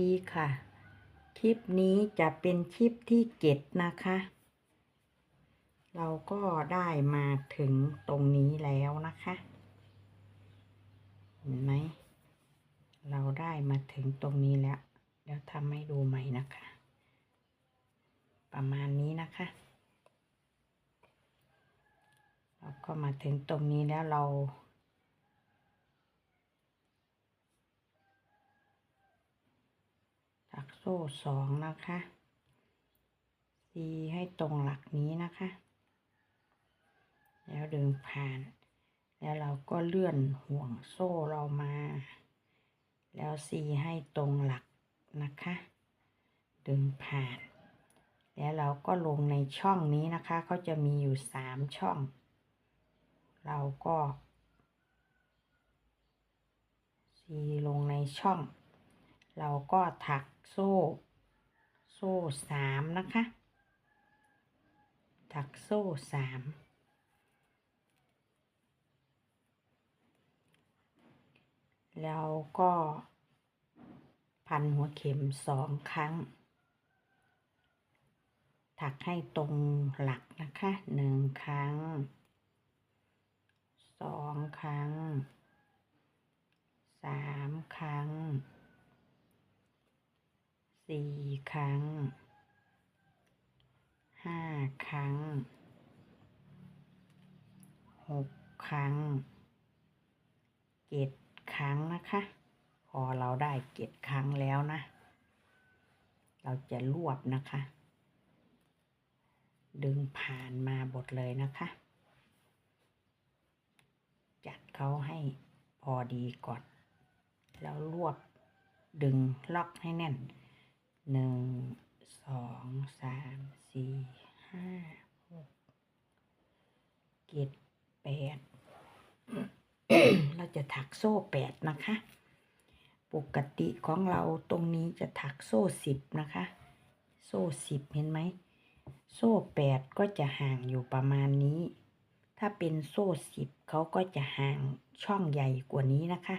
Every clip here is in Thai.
ดีค่ะ คลิปนี้จะเป็นคลิปที่เจ็ดนะคะ เราก็ได้มาถึงตรงนี้แล้วนะคะ เห็นไหม เราได้มาถึงตรงนี้แล้ว เดี๋ยวทำให้ดูใหม่นะคะ ประมาณนี้นะคะ เราก็มาถึงตรงนี้แล้วเราักโซ่สองนะคะตีให้ตรงหลักนี้นะคะ แล้วดึงผ่าน แล้วเราก็เลื่อนห่วงโซ่เรามา แล้วซีให้ตรงหลักนะคะดึงผ่าน แล้วเราก็ลงในช่องนี้นะคะเขาจะมีอยู่สามช่อง เราก็ซีลงในช่อง เราก็ถักโซ่ โซ่สามนะคะ ถักโซ่สามแล้วก็พันหัวเข็มสองครั้ง ถักให้ตรงหลักนะคะหนึ่งครั้งสองครั้งสามครั้ง สี่ครั้งห้าครั้งหกครั้งเจ็ดครั้งนะคะ พอเราได้เจ็ดครั้งแล้วนะ เราจะรวบนะคะ ดึงผ่านมาบดเลยนะคะ จัดเขาให้พอดีก่อน แล้วรวบดึงล็อกให้แน่น หนึ่งสองสามสี่ห้าหกเจ็ดแปดเราจะถักโซ่แปดนะคะ ปกติของเราตรงนี้จะถักโซ่สิบนะคะ โซ่สิบเห็นไหม โซ่แปดก็จะห่างอยู่ประมาณนี้ ถ้าเป็นโซ่สิบเขาก็จะห่างช่องใหญ่กว่านี้นะคะ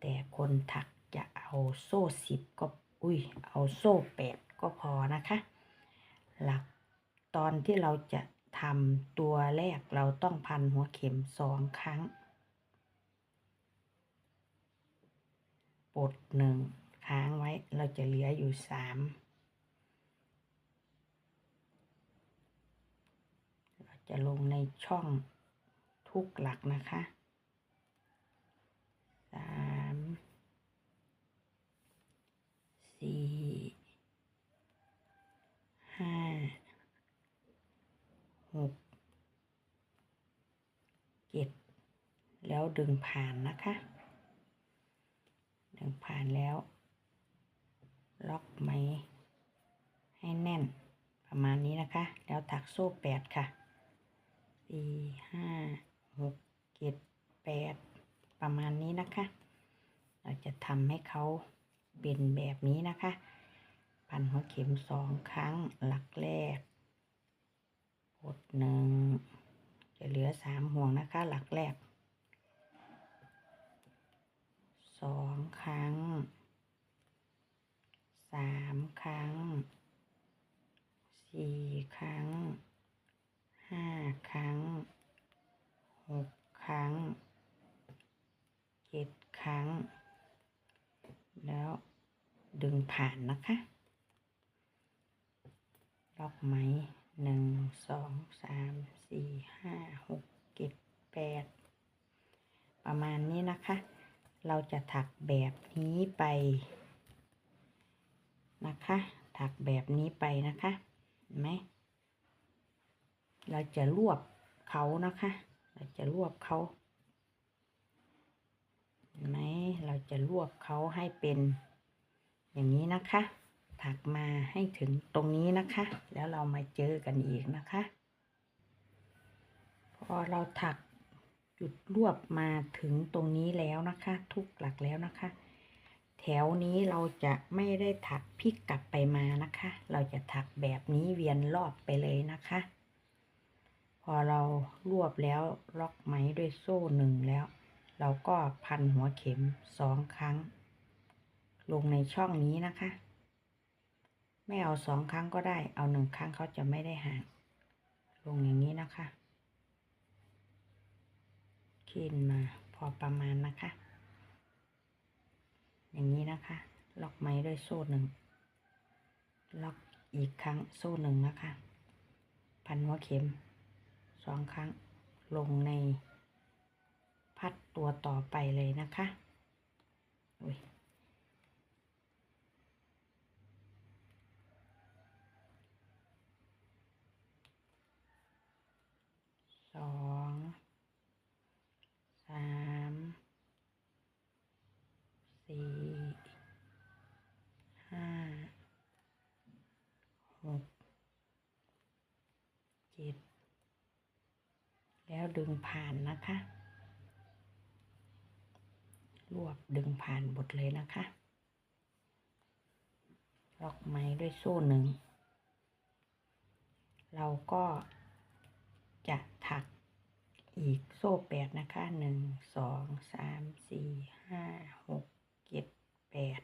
แต่คนถักจะเอาโซ่สิบก็ อุ้ย เอาโซ่แปดก็พอนะคะ หลักตอนที่เราจะทำตัวแรกเราต้องพันหัวเข็มสองครั้ง ปลดหนึ่งค้างไว้เราจะเหลืออยู่สามเราจะลงในช่องทุกหลักนะคะสาม สี่ห้าหกเจ็ดแล้วดึงผ่านนะคะ ดึงผ่านแล้ว ล็อกไหมให้แน่นประมาณนี้นะคะ แล้วถักโซ่แปดค่ะสี่ห้าหกเจ็ดแปดประมาณนี้นะคะ เราจะทำให้เขา เป็นแบบนี้นะคะ พันหัวเข็มสองครั้งหลักแรกกดหนึ่งจะเหลือสามห่วงนะคะ หลักแรกสองครั้งสามครั้งสี่ครั้งห้าครั้งหกครั้งเจ็ดครั้ง ดึงผ่านนะคะ ล็อกไหมหนึ่งสองสามสี่ห้าหกเจ็ดแปดประมาณนี้นะคะ เราจะถักแบบนี้ไปนะคะ ถักแบบนี้ไปนะคะเห็นไหมเราจะรวบเขานะคะ เราจะรวบเขาเห็นไหมเราจะรวบเขาให้เป็น อย่างนี้นะคะ ถักมาให้ถึงตรงนี้นะคะ แล้วเรามาเจอกันอีกนะคะ พอเราถักจุดรวบมาถึงตรงนี้แล้วนะคะ ทุกหลักแล้วนะคะ แถวนี้เราจะไม่ได้ถักพลิกกลับไปมานะคะ เราจะถักแบบนี้เวียนรอบไปเลยนะคะ พอเรารวบแล้วล็อกไหมด้วยโซ่หนึ่งแล้ว เราก็พันหัวเข็มสองครั้ง ลงในช่องนี้นะคะ ไม่เอาสองครั้งก็ได้ เอาหนึ่งครั้งเขาจะไม่ได้ห่าง ลงอย่างนี้นะคะขึ้นมาพอประมาณนะคะ อย่างนี้นะคะ ล็อกไม้ด้วยโซ่หนึ่ง ล็อกอีกครั้งโซ่หนึ่งนะคะ พันหัวเข็มสองครั้งลงในพัดตัวต่อไปเลยนะคะอุ้ย องสามสี่ห้าหกเจ็ดแล้วดึงผ่านนะคะ รวบดึงผ่านบทเลยนะคะล็อกไม้ด้วยโซ่หนึ่ง เราก็ จะถักอีกโซ่แปดนะคะหนึ่งสองสามสี่ห้าหกเจ็ดแปด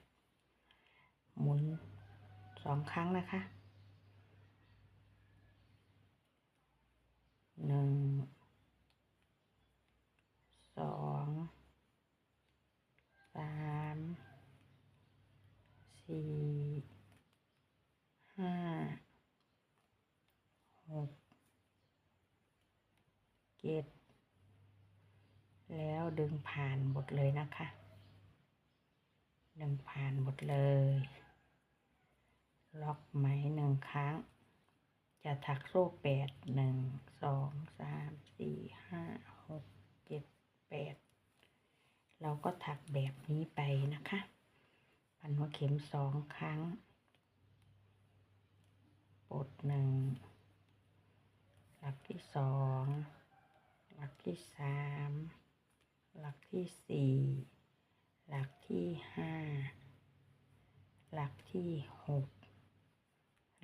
หมุนสองครั้งนะคะหนึ่งสองสามสี่ ห้า หก เจ็ดแล้วดึงผ่านหมดเลยนะคะ ดึงผ่านหมดเลย ล็อกไหมหนึ่งครั้ง จะถักโซ่แปดหนึ่งสองสามสี่ห้าหกเจ็ดแปดเราก็ถักแบบนี้ไปนะคะพันหัวเข็มสองครั้งปลดหนึ่งหลักที่สอง หลักที่สามหลักที่สี่หลักที่ห้าหลักที่หก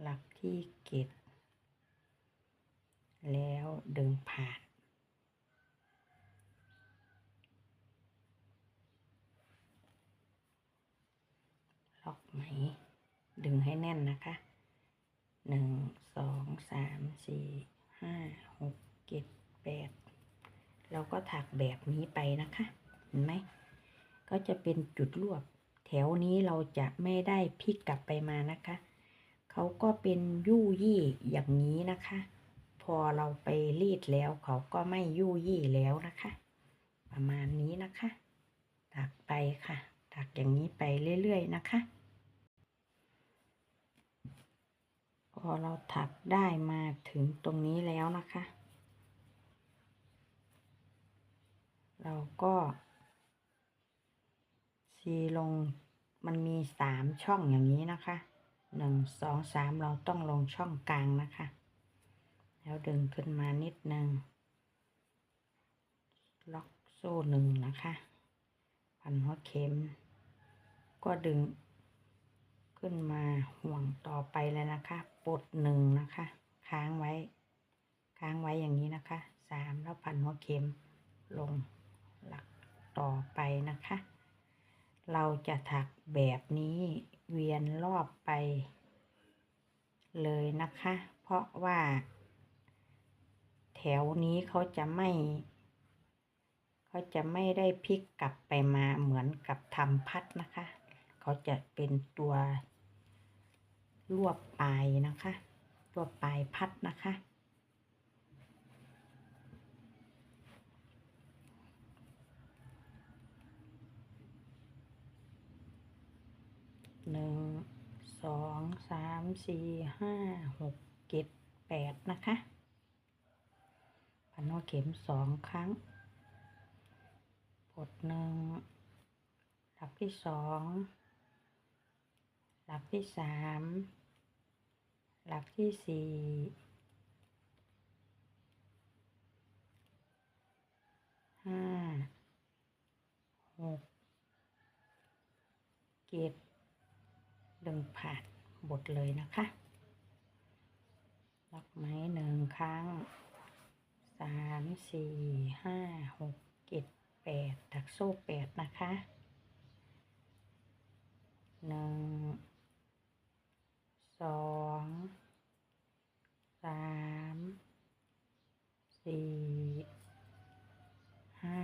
หลักที่เจ็ดแล้วดึงผ่านล็อกไหม ดึงให้แน่นนะคะหนึ่งสองสามสี่ห้าหกเจ็ดแปด เราก็ถักแบบนี้ไปนะคะเห็นไหมก็จะเป็นจุดรวบ แถวนี้เราจะไม่ได้พลิกกลับไปมานะคะเขาก็เป็นยู่ยี่อย่างนี้นะคะ พอเราไปรีดแล้วเขาก็ไม่ยู่ยี่แล้วนะคะ ประมาณนี้นะคะถักไปค่ะถักอย่างนี้ไปเรื่อยๆนะคะพอเราถักได้มาถึงตรงนี้แล้วนะคะ เราก็ซีลงมันมีสามช่องอย่างนี้นะคะหนึ่งสองสามเราต้องลงช่องกลางนะคะ แล้วดึงขึ้นมานิดนึงล็อกโซ่หนึ่งนะคะพันหัวเข็ม ก็ดึงขึ้นมาห่วงต่อไปเลยนะคะปลดหนึ่งนะคะ ค้างไว้ ค้างไว้อย่างนี้นะคะสามแล้วพันหัวเข็มลง ต่อไปนะคะ เราจะถักแบบนี้เวียนรอบไป เลยนะคะ เพราะว่า แถวนี้เขาจะไม่ เขาจะไม่ได้พลิกกลับไปมาเหมือนกับทำพัดนะคะ เขาจะเป็นตัวรวบปลายนะคะรวปลายพัดนะคะ หนึ่ง สอง สามสี่ห้าหกเจ็ดแปดนะคะพันหัวเข็มสองครั้งปลดหนึ่งหลักที่สองหลักที่สามหลักที่สี่ห้าหกเจ็ดดึงผ่าน บทเลยนะคะล็อกไม้หนึ่งครั้งสามสี่ห้าหกเจ็ดแปดถักโซ่แปดนะคะ ห หนึ่ง สอง สาม สี่ ห้า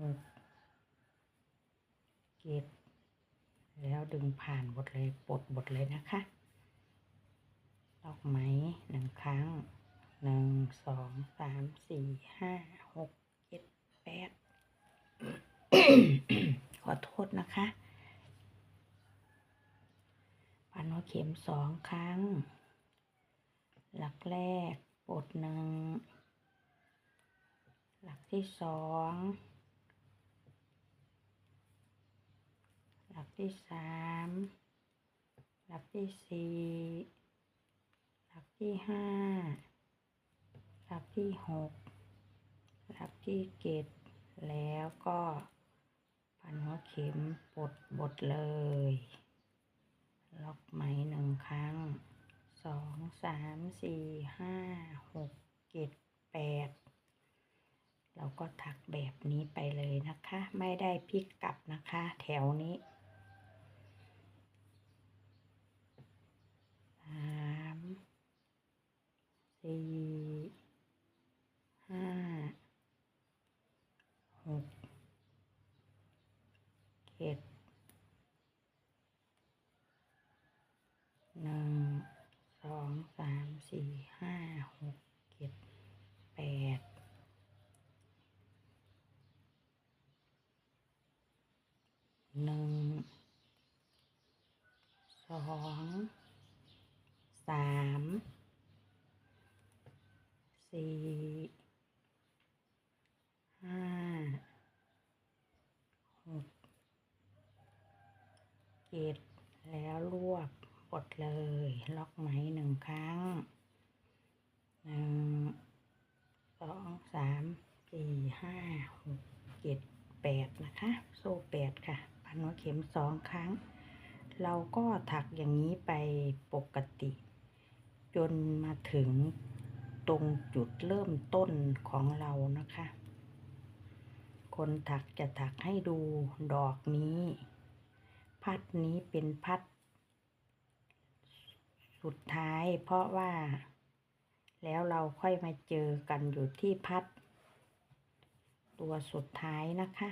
หก เจ็ด แล้วดึง ผ่านหมดเลยปลดหมดเลยนะคะดอกไหมหนึ่งครั้งหนึ่งสองสามสี่ห้าหกเจ็ดแปดขอโทษนะคะพันหัวเข็มสองครั้ง หลักแรกปลดหนึ่ง หลักที่สอง หลัก ที่สามหลักที่สี่หลักที่ห้าหลักที่หกหลักที่เจ็ดแล้วก็พันหัวเข็มปลดบทเลย ล็อกไหมหนึ่งครั้งสองสามสี่ห้าหกเจ็ดแปดเราก็ถักแบบนี้ไปเลยนะคะ ไม่ได้พลิกกลับนะคะ แถวนี้ สาม สี่ ห้า หก เจ็ด หนึ่ง สอง สาม สี่ ห้า หก เจ็ด แปด หนึ่งสองสามสี่ห้าหกเจ็ดแล้วรวบกดเลย ล็อกไหมหนึ่งครั้งหนึ่งสองสามสี่ห้าหกเจ็ดแปดนะคะ โซ่แปดค่ะ พันหัวเข็มสองครั้ง เราก็ถักอย่างนี้ไปปกติ จนมาถึงตรงจุดเริ่มต้นของเรานะคะ คนถักจะถักให้ดูดอกนี้ พัดนี้เป็นพัด สุดท้ายเพราะว่า แล้วเราค่อยมาเจอกันอยู่ที่พัด ตัวสุดท้ายนะคะ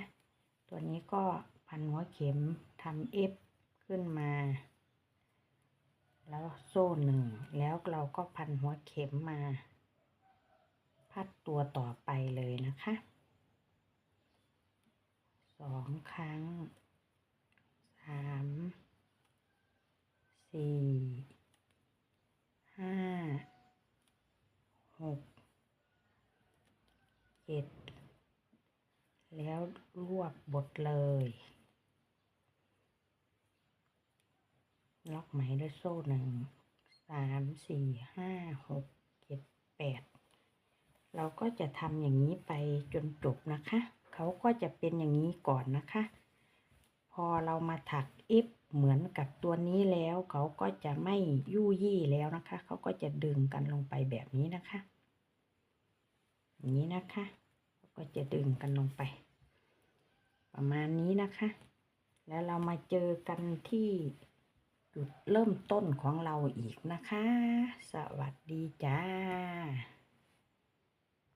ตัวนี้ก็ พันหัวเข็มทำเอฟขึ้นมา แล้วโซ่หนึ่ง แล้วเราก็พันหัวเข็มมา พัดตัวต่อไปเลยนะคะสองครั้งสามสี่ห้าหกเจ็ดแล้วรวบบทเลย ล็ อกไหมด้วยโซ่หนึ่งสามสี่ห้าหกเจ็ดแปดเราก็จะทำอย่างนี้ไปจนจบนะคะ เขาก็จะเป็นอย่างนี้ก่อนนะคะ พอเรามาถักอิฟเหมือนกับตัวนี้แล้ว เขาก็จะไม่ยู่ยี่แล้วนะคะ เขาก็จะดึงกันลงไปแบบนี้นะคะอย่างนี้นะคะก็จะดึงกันลงไป ประมาณนี้นะคะ แล้วเรามาเจอกันที่ จุดเริ่มต้นของเราอีกนะคะ สวัสดีจ้า